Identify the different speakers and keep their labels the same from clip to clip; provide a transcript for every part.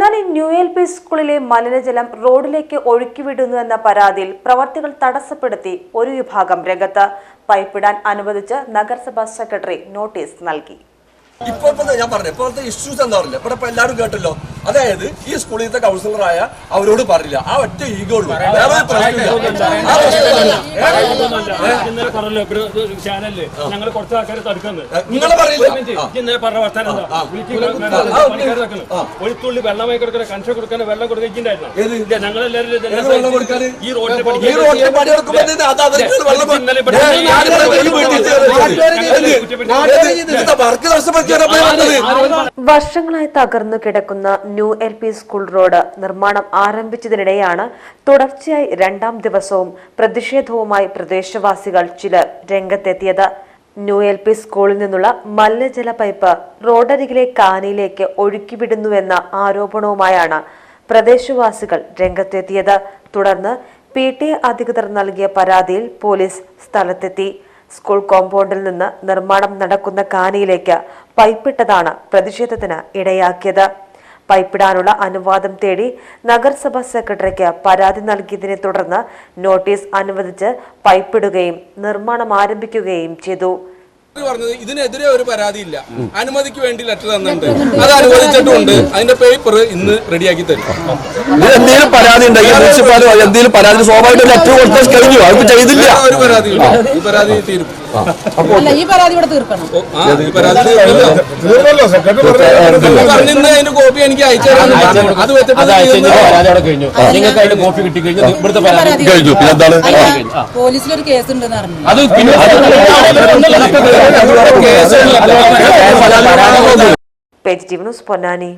Speaker 1: Ponnani new L P സ്കൂളിലെ മലിനജലം റോഡിലേക്ക് ഒഴുക്കിവിടുന്നുവെന്ന പരാതിയിൽ പ്രവർത്തികൾ തടസ്സപ്പെടുത്തി ഒരു വിഭാഗം രംഗത്ത്. പൈപ്പിടാൻ അനുവദിച്ച് നഗരസഭാ സെക്രട്ടറി നോട്ടീസ് നൽകി.
Speaker 2: ഇപ്പോഴത്തെ ഞാൻ പറഞ്ഞു ഇപ്പോഴത്തെ ഇഷ്യൂസ് എന്താ പറയുക ഇവിടെ എല്ലാവരും കേട്ടല്ലോ. അതായത് ഈ സ്കൂളിലത്തെ കൗൺസിലറായ അവരോട് പറഞ്ഞില്ല. ആ ഒറ്റ ഈഗോ ഉള്ളൂ വേറെ നിങ്ങളെ പറയില്ല.
Speaker 3: വെള്ളമായി കൊടുക്കുന്ന കൺഷൻ കൊടുക്കാൻ വെള്ളം കൊടുക്കുന്നുണ്ടായിരുന്നു? ഈ റോഡിൽ
Speaker 2: വർക്ക്
Speaker 1: വർഷങ്ങളായി തകർന്നു കിടക്കുന്ന new L P school road നിർമ്മാണം ആരംഭിച്ചതിനിടെയാണ് തുടർച്ചയായി രണ്ടാം ദിവസവും പ്രതിഷേധവുമായി പ്രദേശവാസികൾ ചിലർ രംഗത്തെത്തിയത്. ന്യൂ എൽ പി സ്കൂളിൽ നിന്നുള്ള മലിനജല പൈപ്പ് റോഡരികിലെ കാനിയിലേക്ക് ഒഴുക്കിവിടുന്നുവെന്ന ആരോപണവുമായാണ് പ്രദേശവാസികൾ രംഗത്തെത്തിയത്. തുടർന്ന് പി ടി എ അധികൃതർ നൽകിയ പരാതിയിൽ പോലീസ് സ്ഥലത്തെത്തി. സ്കൂൾ കോമ്പൗണ്ടിൽ നിന്ന് നിർമ്മാണം നടക്കുന്ന കാനിയിലേക്ക് പൈപ്പിട്ടതാണ് പ്രതിഷേധത്തിന് ഇടയാക്കിയത്. പൈപ്പിടാനുള്ള അനുവാദം തേടി നഗരസഭാ സെക്രട്ടറിക്ക് പരാതി നൽകിയതിനെ തുടർന്ന് നോട്ടീസ് അനുവദിച്ച് പൈപ്പിടുകയും നിർമ്മാണം ആരംഭിക്കുകയും ചെയ്തു.
Speaker 4: പറഞ്ഞത് ഇതിനെതിരെ ഒരു പരാതിയില്ല. അനുമതിക്ക് വേണ്ടി ലെറ്റർ തന്നിട്ടുണ്ട്. അത് അനുവദിച്ചിട്ടുണ്ട്. അതിന്റെ പേപ്പർ ഇന്ന് റെഡിയാക്കി തരും.
Speaker 2: എന്തെങ്കിലും പരാതി ഉണ്ടെങ്കിൽ മുനിസിപ്പാലോ എന്തെങ്കിലും പരാതി സ്വാഭാവികമായിട്ടും ലെറ്റർ കൊടുത്താൽ കഴിഞ്ഞു. അത് ചെയ്തില്ല.
Speaker 4: ഒരു പരാതി ഇല്ല. ഈ പരാതി തീരും.
Speaker 5: അല്ല ഈ പരാതി ഇവിടെ തീർക്കണം.
Speaker 4: അതിന്റെ കോപ്പി എനിക്ക് അയച്ചു അത്
Speaker 6: നിങ്ങൾക്ക് അതിന്റെ കോപ്പി കിട്ടി കഴിഞ്ഞു ഇവിടുത്തെ പരാതി
Speaker 2: കഴിഞ്ഞു.
Speaker 5: പോലീസിലൊരു കേസ് ഉണ്ടെന്ന് പറഞ്ഞു
Speaker 6: അത് പിന്നെ
Speaker 1: Ponnani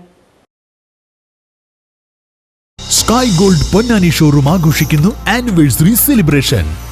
Speaker 7: Sky Gold Ponnani showroom ആഘോഷിക്കുന്നു ആനിവേഴ്സറി സെലിബ്രേഷൻ